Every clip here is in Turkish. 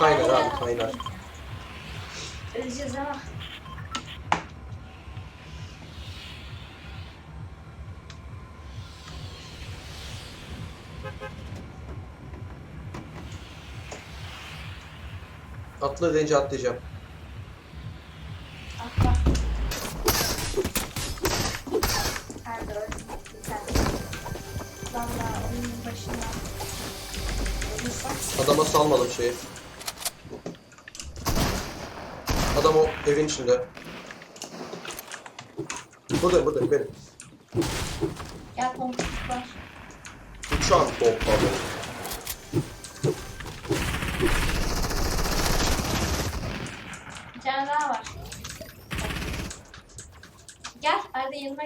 Kaynar abi kaynar. Öleceğiz ama. Atla deyince atlayacağım. Atla. Nerede öldüm? Valla onun başına. Adama salmadım şeyi. Adam o evin içinde. Buradayım buradayım benim. Gel komşuluk var. Uçan pompalı. Bir tane daha var. Gel hadi yanıma.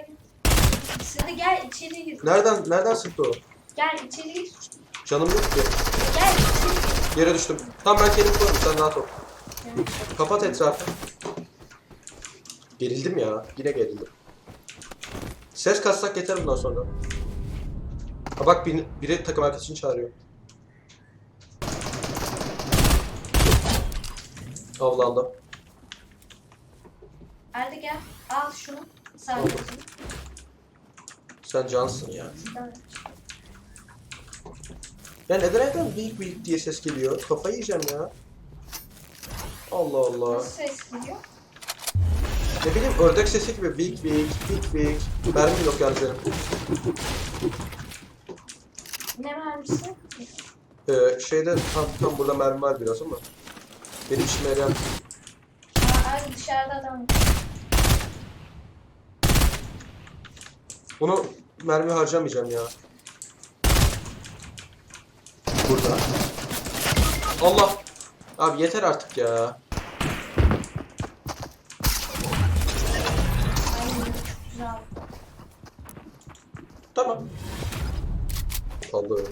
Siz de gel içeri gir. Nereden nereden sıktı o? Gel içeri gir. Canım yok ki. Gel içeri Yere düştüm. Tamam ben kendim koyarım sen rahat ol. Kapat etrafı. Gerildim ya. Yine gerildim. Ses kassak yeter bundan sonra. Ha bak biri, biri takım arkadaşını çağırıyor. Avlandım. Hadi gel. Al şunu. Sağ olsun. Sen cansın ya. Evet. Ya neden evden büyük büyük diye ses geliyor? Kafayı yiyeceğim ya. Allah Allah. Nasıl ses geliyor? Ne bileyim ördek sesi gibi big big big big. Mermi yok benim. Ne vermişsin? Ee, şeyde tam, tam burada mermi var biraz ama. Benim işime yarayan Aa, hadi dışarıda adam. Bunu mermi harcamayacağım ya. Burada. Allah. Abi yeter artık ya. Ay çok güzel. Tamam. Allah'ım.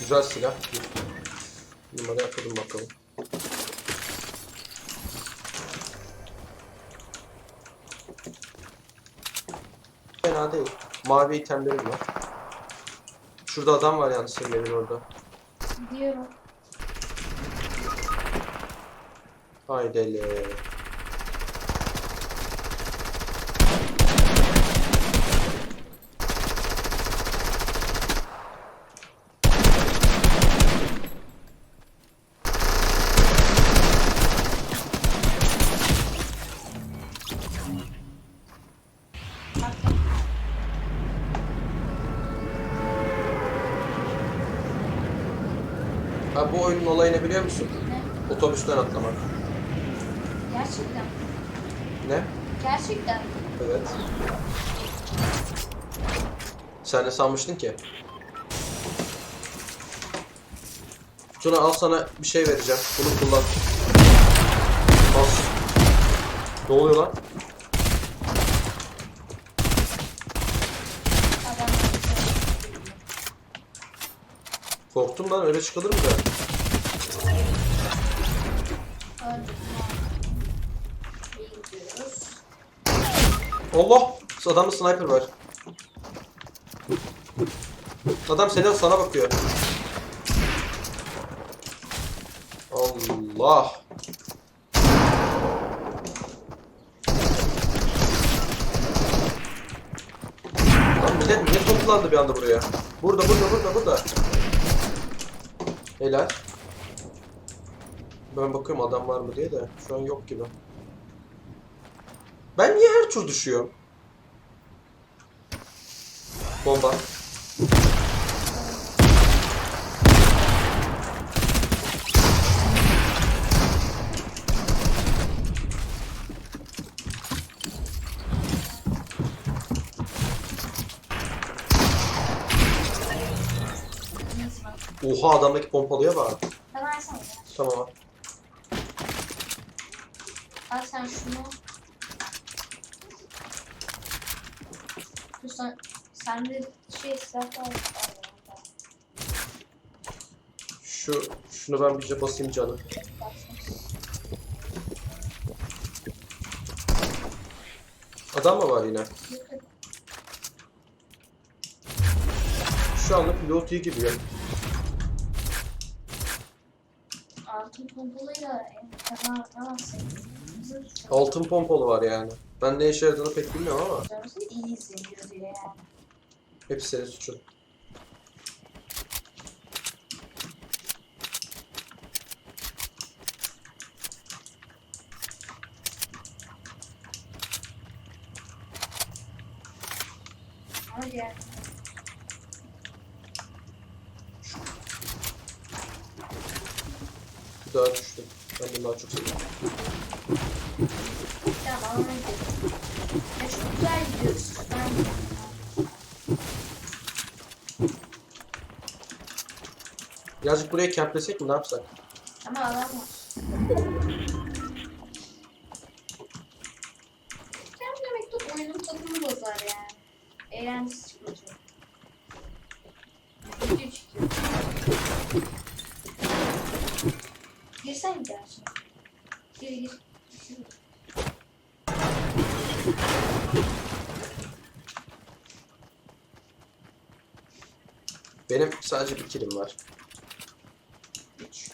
Güzel silah. Numara yapalım bakalım. Fena değil. Mavi itemlerim var. Şurada adam var yalnız senin evin orada. Gidiyorum. Bak. Bu oyunun olayını biliyor musun? Ne? Otobüsten atlamak. Gerçekten. Ne? Gerçekten. Evet. Sen ne sanmıştın ki? Tuna al sana bir şey vereceğim. Bunu kullan. Bas. Ne oluyor lan? Adam. Korktum lan öyle çıkılır mı da? Allah! Adamda sniper var. Adam seni sana bakıyor. Allah! Lan millet niye toplandı bir anda buraya? Burada, burada, burada, burada. Helal. Ben bakıyorum adam var mı diye de şu an yok gibi. Ben niye her tur düşüyorum? Bomba. Oha adamdaki pompalıya bak. Ben versene. Tamam. Al sen şunu. Dur sen, sende şey silah var. Şu şunu ben bir basayım canım. Adam mı var yine? Şu anda pilot iyi gibi ya. Altın pompalıyla kaza atamazsın. Altın pompalı var yani. Ben ne işe yaradığını pek bilmiyorum ama iyi izleniyor diye yani. hepsi senin suçun. Ama diğer daha düştüm. Ben bunu daha çok seviyorum. Tamam. Ya çok güzel gidiyoruz. Ben Birazcık buraya camplesek mi ne yapsak? ama alan var. Sen demek ki oyunun tadını bozar yani. Eğlencesi çıkıyor. Video çıkıyor. Girsen gidersin. Gir gir. Gir. Benim sadece bir kilim var. Üç.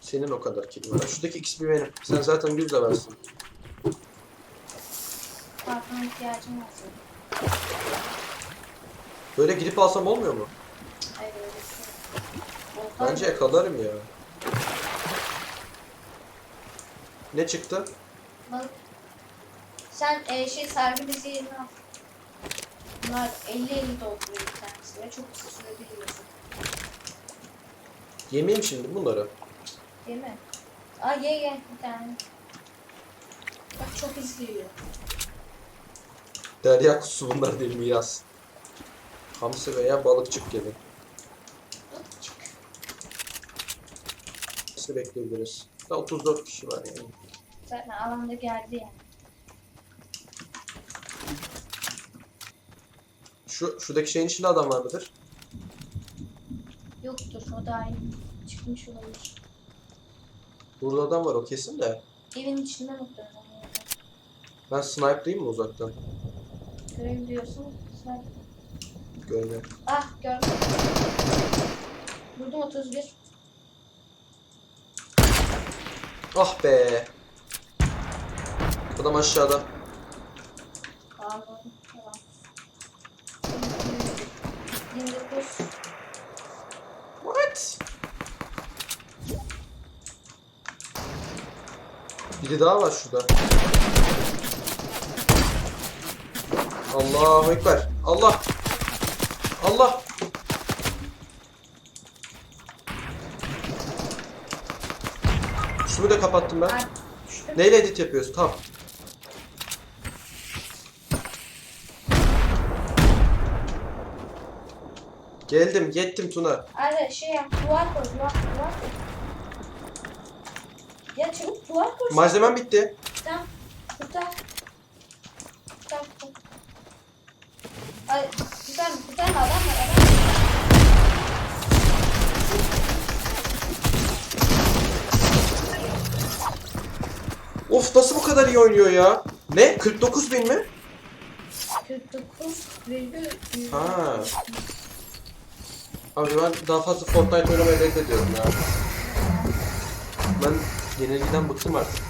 Senin o kadar kilim var. Şuradaki bir benim. Sen zaten yüz de versin. Kalkana ihtiyacım var senin. Böyle gidip alsam olmuyor mu? Hayır öyle bir şey. yok. Volkan- Bence yakalarım ya. Ne çıktı? Balık. Sen e, şey sargı bezi yerine al. Bunlar 50-50 dolduruyor bir tanesi ve çok kısa sürede yiyorsun. Yemeyeyim şimdi bunları. Değil mi? Aa ye ye bir tane. Bak çok hızlı yiyor. Derya kutusu bunlar değil miras. Hamsi veya balıkçık gibi. Nasıl bekleyebiliriz? Daha 34 kişi var yani. Zaten alanda geldi yani. Şu şuradaki şeyin içinde adam var mıdır? Yoktur o da aynı. Çıkmış olabilir. Burada adam var o kesin de. Evin içinde muhtemelen. yani. Ben sniper'layım mı uzaktan? Görebiliyorsun. Sen... Görmüyorum. Ah gördüm. Vurdum 31. Ah be. Adam aşağıda. Anladım. Tamam. 29. What? Biri daha var şurada. Allahu Ekber. Allah. Allah. Şunu da kapattım ben. Düştüm. Neyle edit yapıyorsun? Tamam. Geldim, yettim Tuna. Hadi şey yap, duvar koy, duvar, duvar koy. Ya çabuk duvar koy. Malzemem bitti. Tamam, kurtar. Kurtar, kurtar. Ay, kurtar, kurtar adam var, adam var. Of nasıl bu kadar iyi oynuyor ya? Ne? 49 bin mi? 49 virgül yüz. Ha. Abi ben daha fazla Fortnite oynamayı reddediyorum ya. Ben yenilgiden bıktım artık.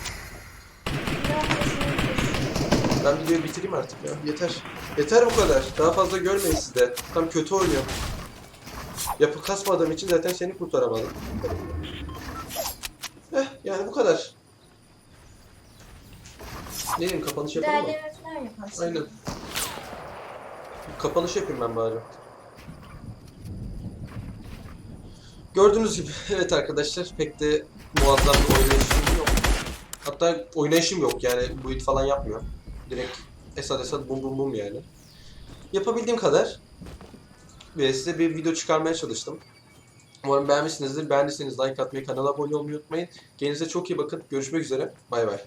Ben videoyu bitireyim artık ya. Yeter. Yeter bu kadar. Daha fazla görmeyin siz de. Tam kötü oynuyor. Yapı kasmadığım için zaten seni kurtaramadım. Eh yani bu kadar. Diyeyim kapanış yapalım mı? Değerleme falan yaparsın. Aynen. Kapanış yapayım ben bari. Gördüğünüz gibi evet arkadaşlar pek de muazzam bir oynayışım yok. Hatta oynayışım yok yani build falan yapmıyor. Direkt esad esad bum bum bum yani. Yapabildiğim kadar ve size bir video çıkarmaya çalıştım. Umarım beğenmişsinizdir. Beğendiyseniz like atmayı, kanala abone olmayı unutmayın. Kendinize çok iyi bakın. Görüşmek üzere. Bay bay.